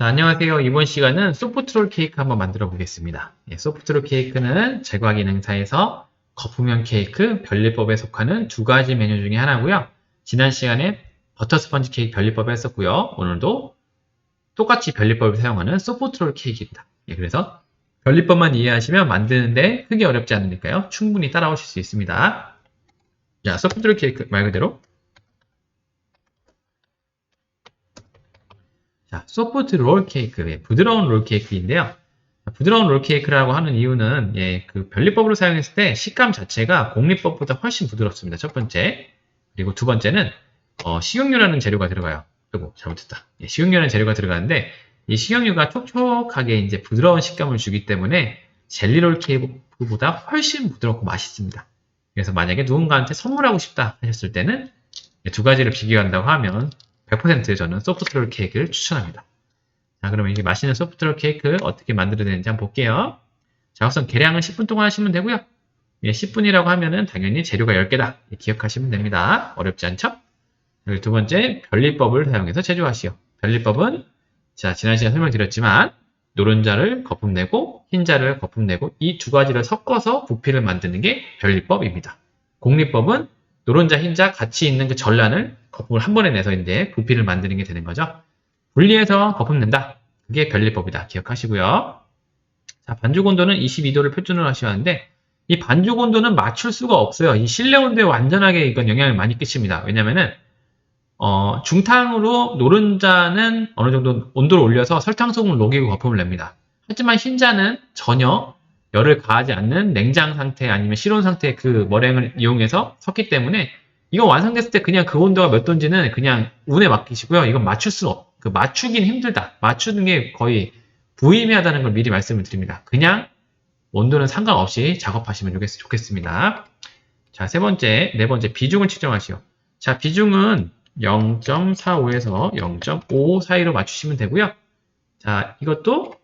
자, 안녕하세요. 이번 시간은 소프트롤 케이크 한번 만들어 보겠습니다. 예, 소프트롤 케이크는 제과 기능사에서 거품형 케이크 변리법에 속하는 두 가지 메뉴 중에 하나고요. 지난 시간에 버터 스펀지 케이크 변리법을 했었고요. 오늘도 똑같이 변리법을 사용하는 소프트롤 케이크입니다. 예, 그래서 변리법만 이해하시면 만드는데 크게 어렵지 않으니까요. 충분히 따라오실 수 있습니다. 자, 소프트롤 케이크 말 그대로 자, 소프트 롤 케이크, 예, 부드러운 롤 케이크인데요. 부드러운 롤 케이크라고 하는 이유는 예, 그 변리법으로 사용했을 때 식감 자체가 공리법보다 훨씬 부드럽습니다. 첫 번째. 그리고 두 번째는 어, 식용유라는 재료가 들어가요. 그리고 잘못했다. 예, 식용유라는 재료가 들어가는데 이 식용유가 촉촉하게 이제 부드러운 식감을 주기 때문에 젤리롤 케이크보다 훨씬 부드럽고 맛있습니다. 그래서 만약에 누군가한테 선물하고 싶다 하셨을 때는 이두 가지를 비교한다고 하면 100% 저는 소프트롤 케이크를 추천합니다. 자, 그러면 이게 맛있는 소프트롤 케이크 어떻게 만들어야 되는지 한번 볼게요. 자, 우선 계량은 10분 동안 하시면 되고요. 예, 10분이라고 하면은 당연히 재료가 10개다. 기억하시면 됩니다. 어렵지 않죠? 그리고 두 번째, 변리법을 사용해서 제조하시오. 변리법은 자, 지난 시간에 설명드렸지만 노른자를 거품 내고 흰자를 거품 내고 이 두 가지를 섞어서 부피를 만드는 게 변리법입니다. 공리법은 노른자, 흰자 같이 있는 그 전란을 거품을 한 번에 내서 이제 부피를 만드는 게 되는 거죠. 분리해서 거품 낸다. 그게 변리법이다. 기억하시고요. 자, 반죽 온도는 22도를 표준으로 하셔야 하는데 이 반죽 온도는 맞출 수가 없어요. 이 실내 온도에 완전하게 이건 영향을 많이 끼칩니다. 왜냐면은 어, 중탕으로 노른자는 어느 정도 온도를 올려서 설탕 소금을 녹이고 거품을 냅니다. 하지만 흰자는 전혀 열을 가하지 않는 냉장 상태 아니면 실온 상태의 그 머랭을 이용해서 섞기 때문에 이거 완성됐을 때 그냥 그 온도가 몇 도인지는 그냥 운에 맡기시고요. 이건 맞출 수 없, 그 맞추긴 힘들다. 맞추는 게 거의 부의미하다는 걸 미리 말씀을 드립니다. 그냥 온도는 상관없이 작업하시면 좋겠, 좋겠습니다. 자, 세 번째, 네 번째, 비중을 측정하시오. 자, 비중은 0.45에서 0.5 사이로 맞추시면 되고요. 자, 이것도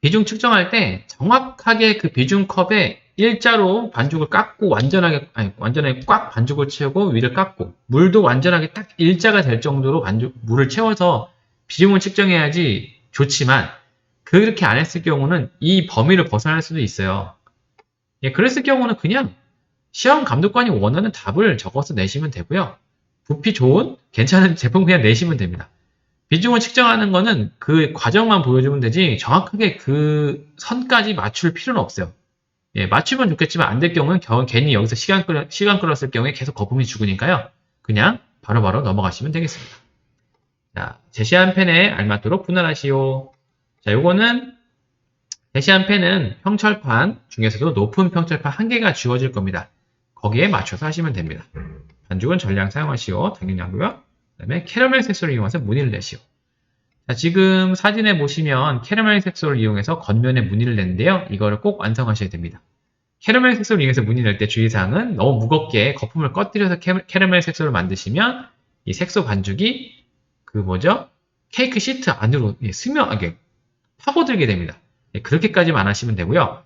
비중 측정할 때 정확하게 그 비중 컵에 일자로 반죽을 깎고 완전하게 아니 완전하게 꽉 반죽을 채우고 위를 깎고 물도 완전하게 딱 일자가 될 정도로 반죽 물을 채워서 비중을 측정해야지 좋지만 그렇게 안 했을 경우는 이 범위를 벗어날 수도 있어요. 예, 그랬을 경우는 그냥 시험 감독관이 원하는 답을 적어서 내시면 되고요. 부피 좋은 괜찮은 제품 그냥 내시면 됩니다. 비중을 측정하는 거는 그 과정만 보여주면 되지 정확하게 그 선까지 맞출 필요는 없어요. 예, 맞추면 좋겠지만 안 될 경우는 겨- 괜히 여기서 시간, 끌, 시간 끌었을 경우에 계속 거품이 죽으니까요. 그냥 바로 바로 넘어가시면 되겠습니다. 자, 제시한 펜에 알맞도록 분할하시오. 자, 요거는 제시한 펜은 평철판 중에서도 높은 평철판 한 개가 주어질 겁니다. 거기에 맞춰서 하시면 됩니다. 반죽은 전량 사용하시오. 당연히 하고요. 그 다음에 캐러멜 색소를 이용해서 무늬를 내시오. 자, 지금 사진에 보시면 캐러멜 색소를 이용해서 겉면에 무늬를 냈는데요. 이거를 꼭 완성하셔야 됩니다. 캐러멜 색소를 이용해서 무늬 낼때 주의사항은 너무 무겁게 거품을 꺼뜨려서 캐- 캐러멜 색소를 만드시면 이 색소 반죽이 그 뭐죠? 케이크 시트 안으로 예, 스며하게 파고들게 됩니다. 예, 그렇게까지만 안 하시면 되고요.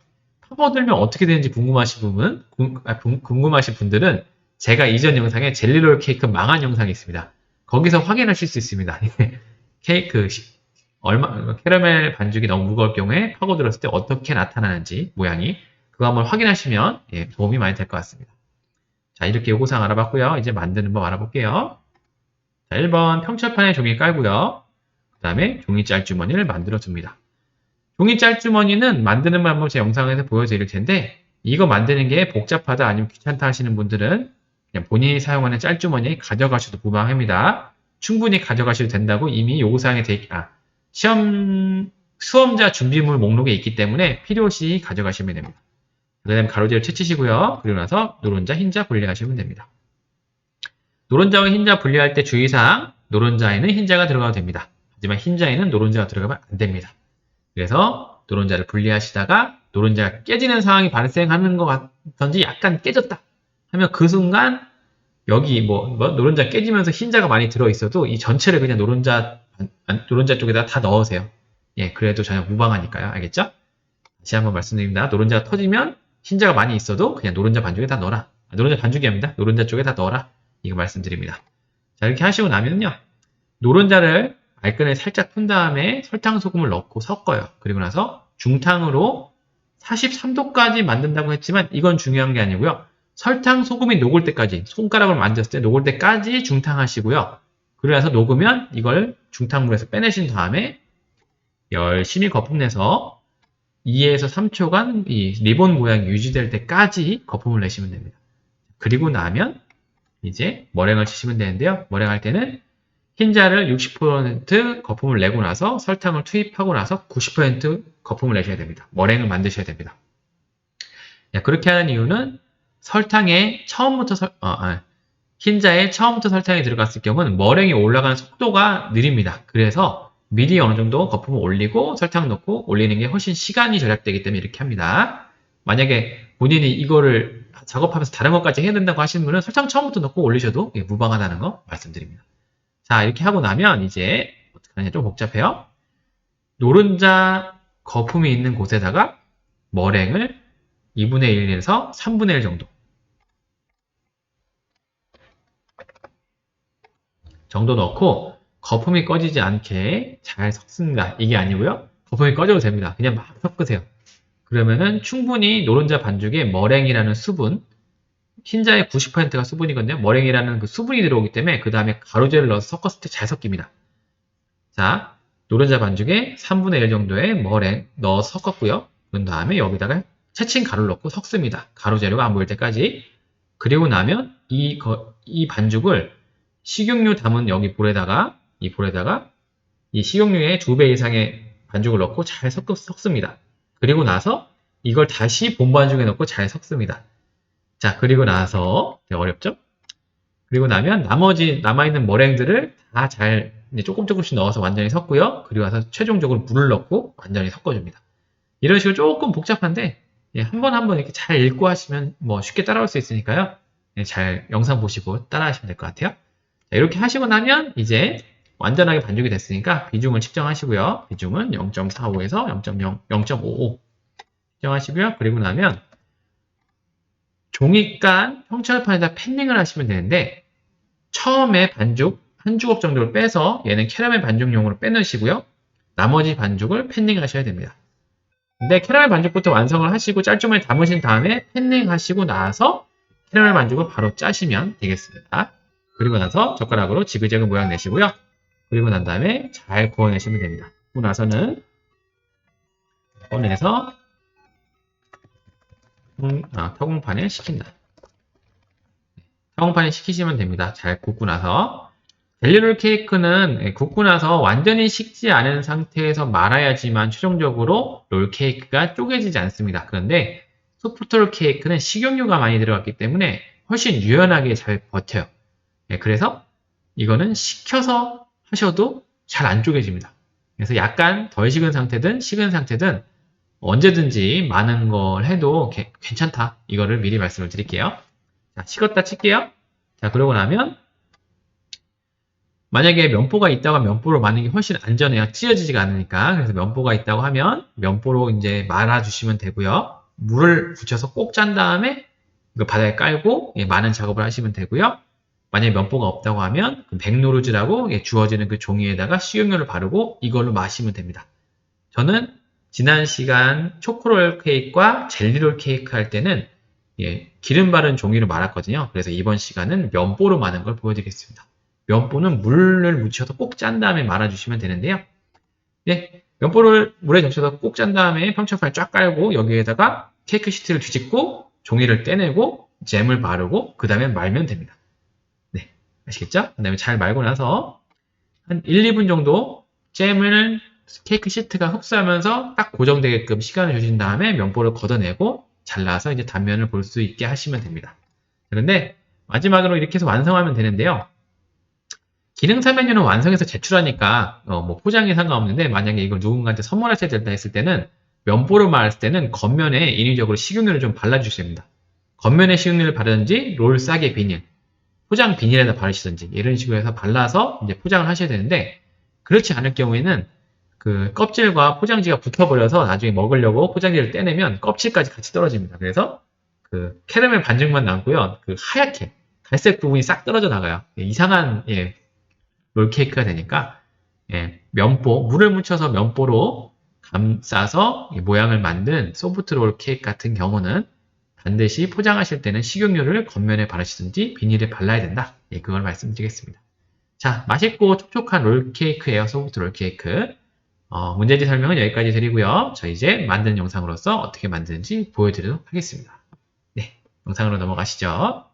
파고들면 어떻게 되는지 궁금하신 분은 궁- 아, 궁- 궁금하신 분들은 제가 이전 영상에 젤리롤 케이크 망한 영상이 있습니다. 거기서 확인하실 수 있습니다. 케이크 시- 얼마 캐러멜 반죽이 너무 무거울 경우에 파고들었을 때 어떻게 나타나는지 모양이 그거 한번 확인하시면 예, 도움이 많이 될 것 같습니다. 자 이렇게 요구사항 알아봤고요. 이제 만드는 법 알아볼게요. 자 1번 평철판에 종이 깔고요. 그 다음에 종이 짤주머니를 만들어 줍니다. 종이 짤주머니는 만드는 방법 제 영상에서 보여드릴 텐데 이거 만드는 게 복잡하다 아니면 귀찮다 하시는 분들은 그냥 본인이 사용하는 짤주머니 가져가셔도 무방합니다. 충분히 가져가셔도 된다고 이미 요구사항에 돼 있, 아, 시험, 수험자 준비물 목록에 있기 때문에 필요시 가져가시면 됩니다. 그 다음에 가로지를 채치시고요. 그리고 나서 노른자, 흰자 분리하시면 됩니다. 노른자와 흰자 분리할 때 주의사항, 노른자에는 흰자가 들어가도 됩니다. 하지만 흰자에는 노른자가 들어가면 안 됩니다. 그래서 노른자를 분리하시다가 노른자가 깨지는 상황이 발생하는 것 같던지 약간 깨졌다 하면 그 순간 여기 뭐, 뭐 노른자 깨지면서 흰자가 많이 들어 있어도 이 전체를 그냥 노른자 안- 노른자 쪽에다 다 넣으세요. 예, 그래도 전혀 무방하니까요. 알겠죠? 다시 한번 말씀드립니다. 노른자가 터지면 흰자가 많이 있어도 그냥 노른자 반죽에 다 넣어라. 아, 노른자 반죽이 아닙니다. 노른자 쪽에 다 넣어라. 이거 말씀드립니다. 자, 이렇게 하시고 나면요. 노른자를 말끈을 살짝 푼 다음에 설탕 소금을 넣고 섞어요. 그리고 나서 중탕으로 43도까지 만든다고 했지만 이건 중요한 게 아니고요. 설탕 소금이 녹을 때까지 손가락으로 만졌을 때 녹을 때까지 중탕하시고요. 그리고 나서 녹으면 이걸 중탕물에서 빼내신 다음에 열심히 거품 내서 2에서 3초간 이 리본 모양이 유지될 때까지 거품을 내시면 됩니다. 그리고 나면 이제 머랭을 치시면 되는데요. 머랭할 때는 흰자를 60% 거품을 내고 나서 설탕을 투입하고 나서 90% 거품을 내셔야 됩니다. 머랭을 만드셔야 됩니다. 그렇게 하는 이유는 설탕에 처음부터 설, 어, 아, 흰자에 처음부터 설탕이 들어갔을 경우는 머랭이 올라가는 속도가 느립니다. 그래서 미리 어느 정도 거품을 올리고 설탕 넣고 올리는 게 훨씬 시간이 절약되기 때문에 이렇게 합니다. 만약에 본인이 이거를 작업하면서 다른 것까지 해야 된다고 하시는 분은 설탕 처음부터 넣고 올리셔도 무방하다는 거 말씀드립니다. 자, 이렇게 하고 나면 이제 어떻게 하냐 좀 복잡해요. 노른자 거품이 있는 곳에다가 머랭을 2분의 1에서 3분의 1 정도 정도 넣고 거품이 꺼지지 않게 잘 섞습니다. 이게 아니고요. 거품이 꺼져도 됩니다. 그냥 막 섞으세요. 그러면은 충분히 노른자 반죽에 머랭이라는 수분, 흰자의 90%가 수분이거든요. 머랭이라는 그 수분이 들어오기 때문에 그 다음에 가루제를 넣어서 섞었을 때 잘 섞입니다. 자, 노른자 반죽에 3분의 1 정도의 머랭 넣어서 섞었고요. 그 다음에 여기다가 채친 가루를 넣고 섞습니다. 가루 재료가 안 보일 때까지. 그리고 나면 이, 거, 이 반죽을 식용유 담은 여기 볼에다가 이 볼에다가 이 식용유의 두 배 이상의 반죽을 넣고 잘 섞, 섞습니다. 그리고 나서 이걸 다시 본 반죽에 넣고 잘 섞습니다. 자, 그리고 나서 어렵죠? 그리고 나면 나머지 남아있는 머랭들을 다 잘 조금 조금씩 넣어서 완전히 섞고요. 그리고 나서 최종적으로 물을 넣고 완전히 섞어줍니다. 이런 식으로 조금 복잡한데 예, 한번 한 번 이렇게 잘 읽고 하시면 뭐 쉽게 따라올 수 있으니까요. 예, 잘 영상 보시고 따라 하시면 될 것 같아요. 자, 이렇게 하시고 나면 이제 완전하게 반죽이 됐으니까 비중을 측정하시고요. 비중은 0.45에서 0.0, 0.55 측정하시고요. 그리고 나면 종이간 형철판에다 팬닝을 하시면 되는데 처음에 반죽 한 주걱 정도를 빼서 얘는 캐러멜 반죽용으로 빼놓으시고요. 나머지 반죽을 팬닝 하셔야 됩니다. 근데 캐러멜 반죽부터 완성을 하시고 짤주머니 담으신 다음에 팬닝 하시고 나서 캐러멜 반죽을 바로 짜시면 되겠습니다. 그리고 나서 젓가락으로 지그재그 모양 내시고요. 그리고 난 다음에 잘 구워내시면 됩니다. 그리고 나서는 꺼내서 음, 아, 타공판에 식힌다. 타공판에 식히시면 됩니다. 잘 굽고 나서 젤리롤 케이크는 예, 굽고 나서 완전히 식지 않은 상태에서 말아야지만 최종적으로 롤 케이크가 쪼개지지 않습니다. 그런데 소프트롤 케이크는 식용유가 많이 들어갔기 때문에 훨씬 유연하게 잘 버텨요. 네, 그래서 이거는 식혀서 하셔도 잘 안 쪼개집니다. 그래서 약간 덜 식은 상태든 식은 상태든 언제든지 많은 걸 해도 게, 괜찮다. 이거를 미리 말씀을 드릴게요. 자, 식었다 칠게요. 자, 그러고 나면 만약에 면보가 있다고 하면 면보로 마는 게 훨씬 안전해요. 찢어지지가 않으니까. 그래서 면보가 있다고 하면 면보로 이제 말아주시면 되고요. 물을 붙여서 꼭 짠 다음에 그 바닥에 깔고 예, 많은 작업을 하시면 되고요. 만약에 면보가 없다고 하면 그 백노루즈라고 예, 주어지는 그 종이에다가 식용유를 바르고 이걸로 마시면 됩니다. 저는 지난 시간 초코롤 케이크와 젤리롤 케이크 할 때는 예, 기름 바른 종이로 말았거든요. 그래서 이번 시간은 면보로 마는 걸 보여드리겠습니다. 면보는 물을 묻혀서 꼭 짠 다음에 말아주시면 되는데요. 네, 면보를 물에 적셔서 꼭 짠 다음에 평평판을 쫙 깔고 여기에다가 케이크 시트를 뒤집고 종이를 떼내고 잼을 바르고 그 다음에 말면 됩니다. 네, 아시겠죠? 그 다음에 잘 말고 나서 한 1, 2분 정도 잼을 케이크 시트가 흡수하면서 딱 고정되게끔 시간을 주신 다음에 면보를 걷어내고 잘라서 이제 단면을 볼 수 있게 하시면 됩니다. 그런데 마지막으로 이렇게 해서 완성하면 되는데요. 기능사 메뉴는 완성해서 제출하니까 어 뭐 포장이 상관없는데 만약에 이걸 누군가한테 선물하셔야 된다 했을 때는 면보를 말했을 때는 겉면에 인위적으로 식용유를 좀 발라주셔야 됩니다. 겉면에 식용유를 바르든지 롤 싸게 비닐, 포장 비닐에다 바르시든지 이런 식으로 해서 발라서 이제 포장을 하셔야 되는데 그렇지 않을 경우에는 그 껍질과 포장지가 붙어버려서 나중에 먹으려고 포장지를 떼내면 껍질까지 같이 떨어집니다. 그래서 그 캐러멜 반죽만 남고요. 그 하얗게 갈색 부분이 싹 떨어져 나가요. 예, 이상한 예, 롤케이크가 되니까 예, 면보, 물을 묻혀서 면보로 감싸서 이 모양을 만든 소프트 롤 케이크 같은 경우는 반드시 포장하실 때는 식용유를 겉면에 바르시든지 비닐에 발라야 된다. 예, 그걸 말씀드리겠습니다. 자, 맛있고 촉촉한 롤 케이크예요. 소프트 롤 케이크. 어, 문제지 설명은 여기까지 드리고요. 저 이제 만드는 영상으로서 어떻게 만드는지 보여드리도록 하겠습니다. 네, 영상으로 넘어가시죠.